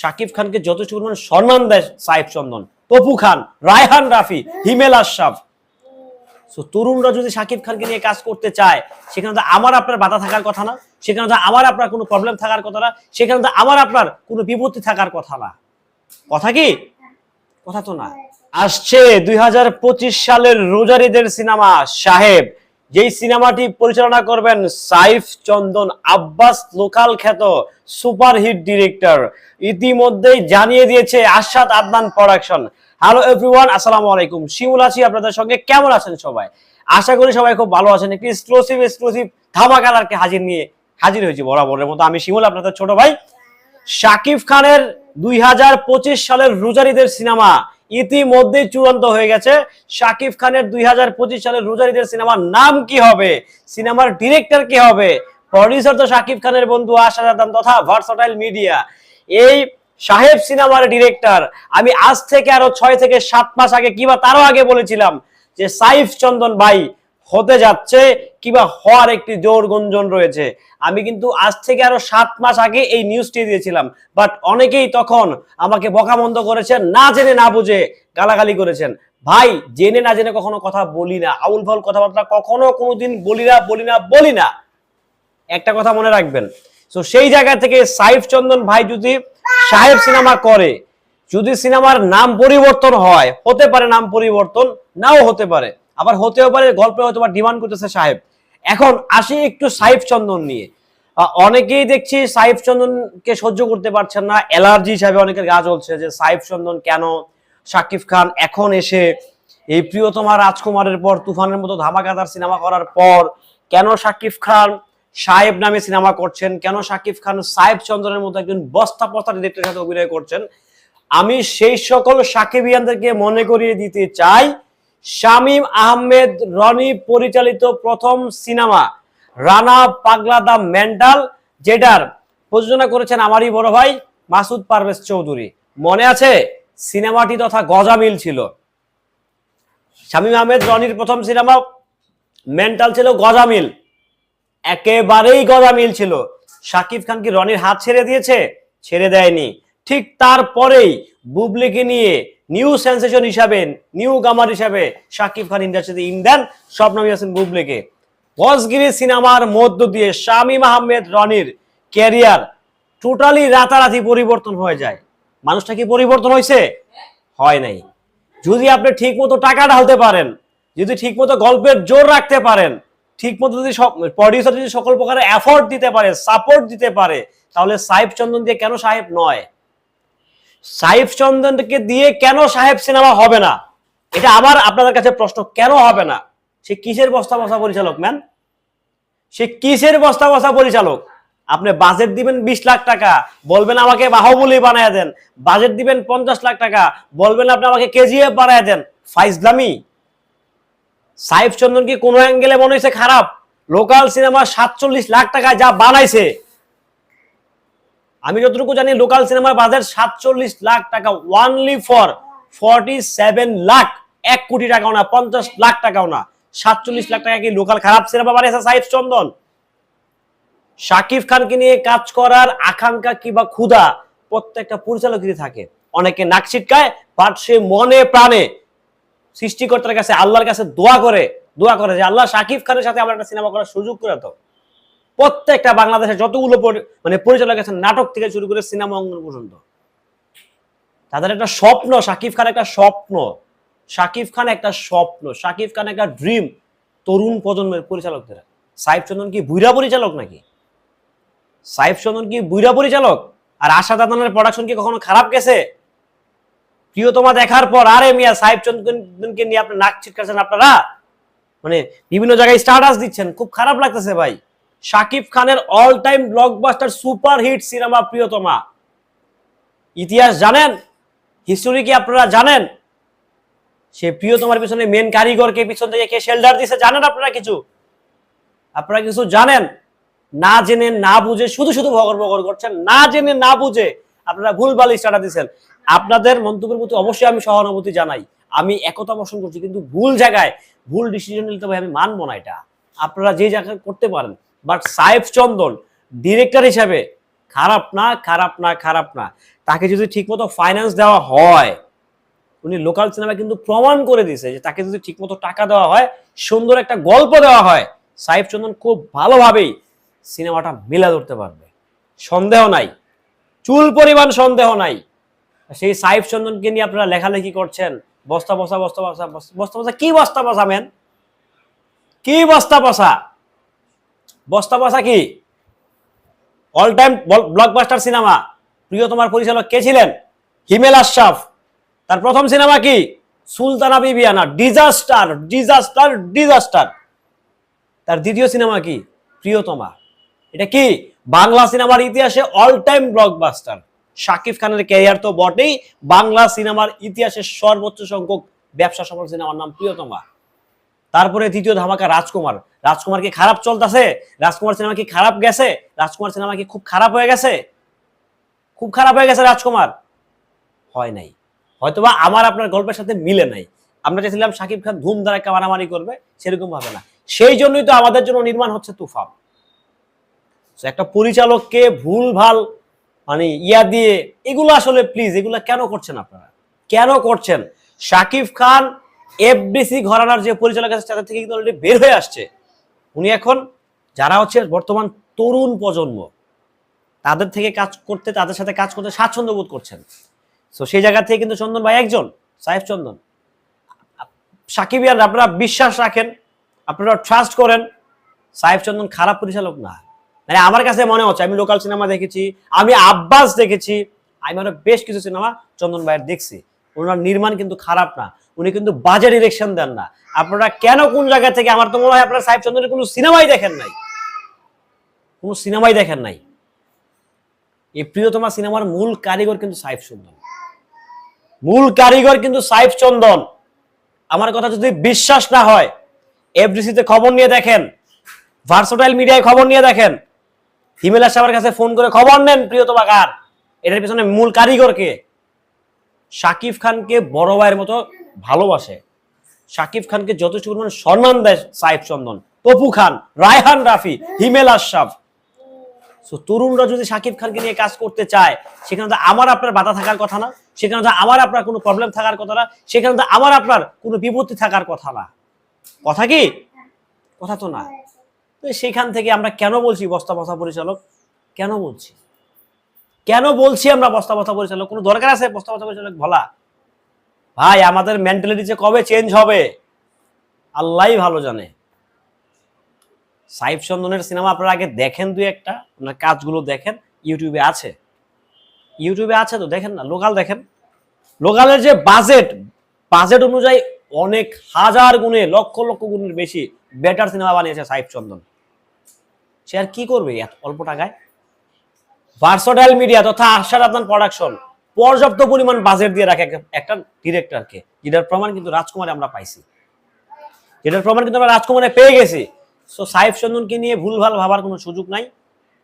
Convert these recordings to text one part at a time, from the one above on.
শাকিব খানকে যথেষ্ট পরিমাণ সম্মান দেয় সাইফ চন্দন। তপু খান, রায়হান রাফি, হিমেল আশরাফ। সো তরুণরা যদি শাকিব খানকে নিয়ে কাজ করতে চায়, সেখানে তো আমার আপনার বাধা থাকার কথা না, সেখানে তো আমার আপনার কোনো প্রবলেম থাকার কথা না, সেখানে তো আমার আপনার কোনো বিপত্তি থাকার কথা না। কথা কি? কথা তো না। আসছে দুই হাজার পঁচিশ সালের রোজারিদের সিনেমা, সাহেব। যেই সিনেমাটি পরিচালনা করবেন সাইফ চন্দন আব্বাস লোকাল খ্যাত সুপারহিট ডিরেক্টর। ইতিমধ্যেই জানিয়ে দিয়েছে Ashad Adnan production. Hello everyone, আসসালামু আলাইকুম। শিমুল আছি আপনাদের সঙ্গে। কেমন আছেন সবাই? আশা করি সবাই খুব ভালো আছেন। একটি এক্সক্লুসিভ এক্সক্লুসিভ ধামাকাদারকে হাজির নিয়ে হাজির হয়েছি বরাবরের মতো। আমি শিমুল, আপনাদের ছোট ভাই। শাকিব খানের দুই হাজার পঁচিশ সালের রোজারিদের সিনেমা ইতিমধ্যে চূড়ান্ত হয়ে গেছে। শাকিব খানের দুই হাজার পঁচিশ সালের রোজারিদের সিনেমার নাম কি হবে? সিনেমার ডিরেক্টর কি হবে? প্রডিউসার তো শাকিব খানের বন্ধু আশা আদান তথা ভার্সটাইল মিডিয়া এই সাহেব সিনেমার ডিরেক্টর, আমি আজ থেকে আরও ছয় থেকে সাত মাস আগে কিবা তারও আগে বলেছিলাম যে সাইফ চন্দন ভাই হতে যাচ্ছে কিবা হওয়ার একটি জোর গুঞ্জন রয়েছে। আমি কিন্তু আজ থেকে আরও সাত মাস আগে এই নিউজটি দিয়েছিলাম বাট অনেকেই তখন আমাকে বকামন্দ করেছেন, না জেনে না বুঝে গালাগালি করেছেন। ভাই, জেনে না জেনে কখনো কথা বলি না। আউল ফাউল কথাবার্তা কখনো কোনোদিন বলি না বলি না বলি না। একটা কথা মনে রাখবেন তো সেই জায়গা থেকে সাইফ চন্দন ভাই যদি সাহেব সিনেমা করে, যদি সিনেমার নাম পরিবর্তন হয়, হতে পারে নাম পরিবর্তন, নাও হতে পারে। আবার হতেও পারে, গল্পে হয়তো ডিমান্ড করতেছে সাহেব। এখন আসি একটু সাইফ চন্দন নিয়ে। অনেকেই দেখছি সাইফ চন্দনকে সহ্য করতে পারছেন না। অ্যালার্জি হিসাবে অনেকের গা চলছে যে সাইফ চন্দন কেন? শাকিব খান এখন এসে এই প্রিয়তমা রাজকুমারের পর তুফানের মতো ধামাকাদার সিনেমা করার পর কেন শাকিব খান সাহেব নামে সিনেমা করছেন? কেন শাকিব খান সাহেব চন্দ্রের মতো একজন বস্তা পস্তা ডিরেক্টরের সাথে অভিনয় করছেন? আমি সেই সকল সাকিবিয়ানদেরকে মনে করিয়ে দিতে চাই শামীম আহমেদ রনি পরিচালিত প্রথম সিনেমা রানা পাগলা দা মেন্টাল, যেটার প্রযোজনা করেছেন আমারই বড় ভাই মাসুদ পারভেজ চৌধুরী। মনে আছে? সিনেমাটি তথা গজামিল ছিল। শামীম আহমেদ রনির প্রথম সিনেমা মেন্টাল ছিল গজামিল। একেবারেই গজামিল ছিল। শাকিব খান কি রনির হাত ছেড়ে দিয়েছে? ছেড়ে দেয়নি। ঠিক তারপরেই বুবলিকে নিয়ে নিউ সেন্সেশন হিসাবে নিউ গামার হিসাবে শাকিব খান ইন্ডাস্ট্রিতে ইন দেন স্বপ্ন আছেন বুবলিকে। বসগিরি সিনেমার মধ্য দিয়ে শামীম আহমেদ রনির ক্যারিয়ার টোটালি রাতারাতি পরিবর্তন হয়ে যায়। মানুষটা কি পরিবর্তন হয়েছে? হয় নাই। যদি আপনি ঠিক মতো টাকা ঢালতে পারেন, যদি ঠিক মতো গল্পের জোর রাখতে পারেন ঠিক মতো যদি প্রডিউসার যদি সকল প্রকারের এফোর্ট দিতে পারে সাপোর্ট দিতে পারে, তাহলে সাহেব চন্দন দিয়ে কেন সাহেব নয়? সাহেব চন্দনকে দিয়ে কেন সাহেব সিনেমা হবে না? এটা আবার আপনাদের কাছে প্রশ্ন, কেন হবে না? সে কিসের বস্তা বসা পরিচালক ম্যান সে কিসের বস্তা বসা পরিচালক? আপনি বাজেট দিবেন বিশ লাখ টাকা, বলবেন আমাকে বাহুবলি বানায় দেন। বাজেট দিবেন পঞ্চাশ লাখ টাকা, বলবেন আপনি আমাকে কেজিএফ বানায় দেন। ফাইজলামি। সাইফ চন্দন কি কোনো অ্যাঙ্গেলে মনে হয়েছে খারাপ। লোকাল সিনেমা সাতচল্লিশ লাখ টাকা যা বানাইছে আমি যতটুকু জানি লোকাল সিনেমার বাজেট সাতচল্লিশ লাখ টাকা only for forty seven lakh. এক কোটি টাকাও না, পঞ্চাশ লাখ টাকাও না। সাতচল্লিশ লাখ টাকা কি লোকাল খারাপ সিনেমা বানিয়েছে সাইফ চন্দন? শাকিব খানকে নিয়ে কাজ করার আকাঙ্ক্ষা কিংবা ক্ষুধা? প্রত্যেকটা পরিচালকেরই থাকে। অনেকে নাক ছিটকায় বাট সে মনে প্রাণে সৃষ্টিকর্তার কাছে, আল্লাহর কাছে দোয়া করে দোয়া করে যে, আল্লাহ, শাকিব খানের সাথে আমার একটা সিনেমা করার সুযোগ করে তো প্রত্যেকটা বাংলাদেশের যতগুলো মানে পরিচালক আছেন নাটক থেকে শুরু করে সিনেমা অঙ্গন পর্যন্ত। তাদের একটা স্বপ্ন, শাকিব খান একটা স্বপ্ন। শাকিব খান একটা স্বপ্ন, শাকিব খান একটা ড্রিম তরুণ প্রজন্মের পরিচালকদের। সাইফ চন্দন কি বুইরা পরিচালক নাকি? সাইফ চন্দন কি বুইরা পরিচালক? আর আশা দাদানের প্রোডাকশন কি কখনো খারাপ গেছে? প্রিয়তমা দেখার পর আরে মিয়া সাহেব চন্দনকে নিয়ে আপনি নাক ছিটকাছেন আপনারা? মানে বিভিন্ন জায়গায় স্টার্টাস দিচ্ছেন, খুব খারাপ লাগতেছে ভাই। শাকিব খানের all time blockbuster super hit cinema Priyotoma. ইতিহাস জানেন? হিস্টোরি কি আপনারা জানেন? সে প্রিয়তমার পিছনে মেন কারিগরকে পিছন থেকে কে শেল্ডার দিছে, জানেন আপনারা কিছু? আপনারা কিছু জানেন? না জেনে, না বুঝে, শুধু শুধু ভগর ভগর করছেন। না জেনে, না বুঝে আপনারা ভুল বালি স্টার্টার দিচ্ছেন আপনাদের মন্তব্যের প্রতি অবশ্যই আমি সহানুভূতি জানাই। আমি একতা পোষণ করছি, কিন্তু ভুল জায়গায় ভুল ডিসিশন নিতে ভাই আমি মানবো না এটা। আপনারা যে জায়গায় করতে পারেন বাট সাহেব চন্দন ডিরেক্টর হিসাবে, খারাপ না খারাপ না খারাপ না। তাকে যদি ঠিকমতো ফাইন্যান্স দেওয়া হয়, উনি লোকাল সিনেমা কিন্তু প্রমাণ করে দিয়েছে যে তাকে যদি ঠিকমতো টাকা দেওয়া হয়, সুন্দর একটা গল্প দেওয়া হয় সাইফ চন্দন খুব ভালোভাবেই সিনেমাটা মিলা ধরতে পারবে। সন্দেহ নাই। চুল পরিমাণ সন্দেহ নাই। সেই সাইফ চন্দনকে নিয়ে আপনারা লেখালেখি করছেন। বস্তা বসা বস্তা বসা বস্তা বসা কি বস্তা বসা ম্যান কি বস্তা বসা? বস্তা বসা কি? অল টাইম ব্লকবাস্টার সিনেমা প্রিয় তোমার পরিচালক কে ছিলেন? হিমেল আশরাফ। তার প্রথম সিনেমা কি? Sultana Bibiana. Disaster disaster disaster তার দ্বিতীয় সিনেমা কি? প্রিয়তমা। এটা কি? বাংলা সিনেমার ইতিহাসে অল টাইম ব্লকবাস্টার শাকিব খানের ক্যারিয়ার তো বটেই বাংলা সিনেমার ইতিহাসে সর্বোচ্চ সংখ্যক ব্যবসা সফল সিনেমার নাম প্রিয়তমা। তারপরে তৃতীয় ধামাকা রাজকুমার। রাজকুমার কি খারাপ চলতেছে? রাজকুমার সিনেমা কি খারাপ গেছে? রাজকুমার সিনেমা কি খুব খারাপ হয়ে গেছে? খুব খারাপ হয়ে গেছে রাজকুমার? হয় নাই। হয়তোবা আমার আপনার গল্পের সাথে মিলে নাই। আমরা চেয়েছিলাম শাকিব খান ধুম ধারাক্কা মারামারি করবে, সেরকম ভাবে না। সেই জন্যই তো আমাদের জন্য নির্মাণ হচ্ছে তুফান। একটা পরিচালককে ভুল, ভালো মানে ইয়া দিয়ে, এগুলো আসলে প্লিজ এগুলো কেন করছেন আপনারা? কেন করছেন? শাকিব খান এফডিসি ঘরানার যে পরিচালক আছে, তাদের থেকে কিন্তু অলরেডি বের হয়ে আসছে। উনি এখন যারা হচ্ছে বর্তমান তরুণ প্রজন্ম, তাদের থেকে কাজ করতে, তাদের সাথে কাজ করতে স্বাচ্ছন্দ্য বোধ করছেন। তো সেই জায়গা থেকে কিন্তু চন্দন ভাই একজন সাহেব চন্দন। সাকিবিয়ান আপনারা বিশ্বাস রাখেন, আপনারা ট্রাস্ট করেন সাহেব চন্দন খারাপ পরিচালক না। মানে আমার কাছে মনে হচ্ছে, আমি লোকাল সিনেমা দেখেছি, আমি আব্বাস দেখেছি, আমি আরও বেশ কিছু সিনেমা চন্দন ভাইয়ের দেখছি। ওনার নির্মাণ কিন্তু খারাপ না। উনি কিন্তু বাজে ডিরেকশন দেন না। আপনারা কেন কোন জায়গা থেকে, আমার তো মনে হয় আপনারা সাহেব চন্দ্রের কোনো সিনেমাই দেখেন নাই। কোনো সিনেমাই দেখেন নাই। এই প্রিয়তমা সিনেমার মূল কারিগর কিন্তু সাইফ চন্দন। মূল কারিগর কিন্তু সাইফ চন্দন। আমার কথা যদি বিশ্বাস না হয়, এফডিসিতে খবর নিয়ে দেখেন ভার্সোটাইল মিডিয়ায় খবর নিয়ে দেখেন, হিমেল সাহেবের কাছে ফোন করে খবর নেন প্রিয়তমা কার। এটার পিছনে মূল কারিগর কে? শাকিব খানকে বড় ভাইয়ের মতো ভালোবাসে। শাকিব খানকে যথেষ্ট পরিমাণে সম্মান দেয় সাহেব চন্দন। তপু খান রায়হান রাফি হিমেল আশরাফ। So, তরুণরা যদি শাকিব খানকে নিয়ে কাজ করতে চায় সেখানে তো আমার আপনার বাধা থাকার কথা না সেখানে তো আমার আপনার কোনো প্রবলেম থাকার কথা না সেখানে তো আমার আপনার কোনো বিপত্তি থাকার কথা না। কথা কি? কথা তো না। সেখান থেকে আমরা কেন বলছি বস্তা বসা পরিচালক? কেন বলছি? কেন বলছি আমরা বস্তা বসা পরিচালক? কোনো দরকার আছে বস্তা বসা পরিচালক? বলা ভাই, আমাদের মেন্টালিটি যে কবে চেঞ্জ হবে, আল্লাহই ভালো জানে। সাইফ চন্দনের সিনেমা আপনারা আগে দেখেন দুই একটা ওনার কাজগুলো দেখেন ইউটিউবে আছে। ইউটিউবে আছে তো, দেখেন না, লোকাল দেখেন। লোকালের যে বাজেট বাজেট অনুযায়ী অনেক হাজার গুণে, লক্ষ লক্ষ গুণের বেশি বেটার সিনেমা বানিয়েছে সাইফ চন্দন। সে আর কি করবে? অল্প টাকায়? ভার্সোটাইল মিডিয়া তথা আশার আদনান প্রোডাকশন পর্যাপ্ত পরিমাণ বাজেট দিয়ে রাখে একটা- ডিরেক্টরকে যেটার প্রমাণ কিন্তু রাজকুমারে আমরা পাইছি। যেটার প্রমাণ কিন্তু আমরা রাজকুমারে পেয়ে গেছি। সো সাইফ চন্দনকে নিয়ে ভুলভাল ভাবার কোনো সুযোগ নাই।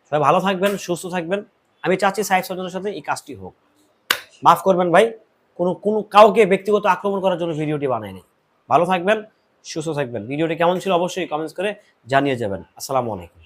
সবাই ভালো থাকবেন, সুস্থ থাকবেন। আমি চাচ্ছি সাইফ চন্দনের সাথে এই কাজটি হোক। মাফ করবেন ভাই, কোনো কোনো কাউকে ব্যক্তিগত আক্রমণ করার জন্য ভিডিওটি বানায়নি ভালো থাকবেন, সুস্থ থাকবেন। ভিডিওটি কেমন ছিল অবশ্যই কমেন্টস করে জানিয়ে যাবেন। আসসালামু আলাইকুম।